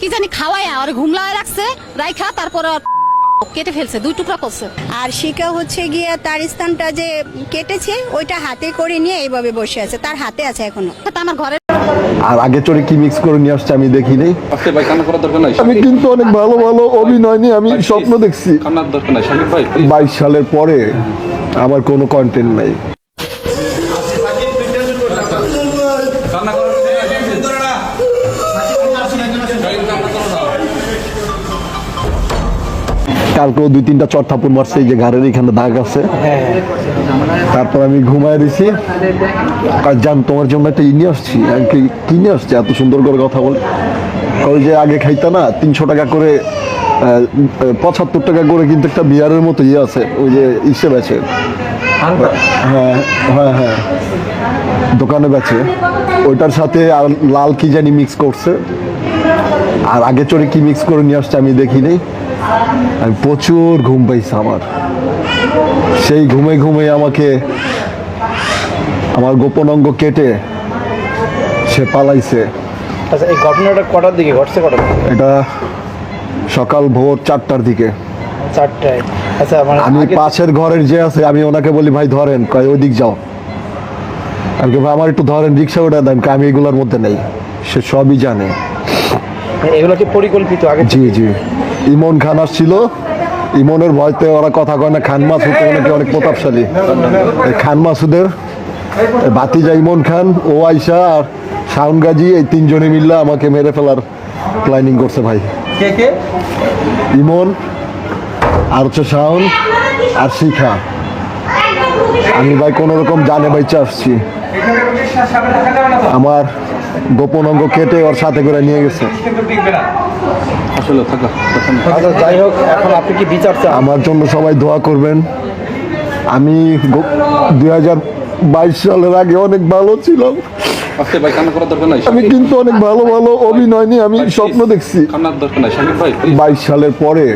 কি জানি খাওয়ায় আর ঘুমলায় রাখছে রাইখা তারপর কেটে ফেলছে দুই টুকরা করছে। আর শিকা হচ্ছে গিয়ে তার স্থানটা যে কেটেছে ওইটা হাতে করে নিয়ে এইভাবে বসে আছে তার হাতে আছে এখনও। তা আমার ঘরে আর আগে চড়ে কি মিক্স করে নিয়ে আসছে আমি দেখি নাই। নাই। আমি কিন্তু অনেক ভালো ভালো অভিনয় নিয়ে আমি স্বপ্ন দেখছি। বাইশ সালের পরে আমার কোনো কন্টেন্ট নাই। কালকেও দুই তিনটা চট থাপুর মারছে এই যে ঘাড়ের এখানে দাগ আছে। তারপর আমি ঘুমায় দিছি। আর জান তোমার জন্য একটা ই নিয়ে আসছি। কি নিয়ে আসছি? এত সুন্দর করে কথা বলে। কই যে আগে খাইতা না তিনশো টাকা করে পঁচাত্তর টাকা করে কিন্তু একটা বিয়ারের মতো ইয়ে আছে ওই যে ইসে বেছে হ্যাঁ হ্যাঁ হ্যাঁ। দোকানে বেচে। ওইটার সাথে আর লাল কি জানি মিক্স করছে। আর আগে চড়ে কি মিক্স করে নিয়ে আসছে আমি দেখি নাই। আমি প্রচুর ঘুম পাইছি আমার। সেই ঘুমে ঘুমে আমাকে আমার গোপন অঙ্গ কেটে সে পালাইছে। আচ্ছা এই ঘটনাটা কটার দিকে? ঘটছে কটার এটা সকাল ভোর চারটার দিকে। চারটায়। আচ্ছা মানে আমি পাশের ঘরের যে আছে আমি ওনাকে বলি ভাই ধরেন। কয় ওই দিক যাও। আমি কি, ভাই আমার একটু ধরেন রিক্সা ওটা দেন। আমি এগুলোর মধ্যে নেই। সে সবই জানে। এগুলো কি পরিকল্পিত? আগে জি জি। ইমন খান আসছিল। ইমনের ভয়তে ওরা কথা কয় না খান মাসুদ নাকি অনেক প্রতাপশালী। এই খান মাসুদের বাতিজা ইমন খান ও আইসা আর শাউন গাজী এই তিনজনে মিললে আমাকে মেরে ফেলার প্ল্যানিং করছে ভাই। ইমন আর হচ্ছে শাউন আর শিখা। আমি ভাই কোনো রকম জানে বাইচে আসছি। আমার গোপন অঙ্গ কেটে ওর সাথে করে নিয়ে গেছে। আসলে থাকা তখন আচ্ছা যাই হোক এখন আপনি কি বিচার চান? আমার জন্য সবাই দোয়া করবেন। আমি দুই হাজার বাইশ সালের আগে অনেক ভালো ছিলাম। আজকে ভাই কান্না করার দরকার নাই আমি কিন্তু অনেক ভালো ভালো অভিনয় নিয়ে আমি স্বপ্ন দেখছি। বাইশ সালের পরে।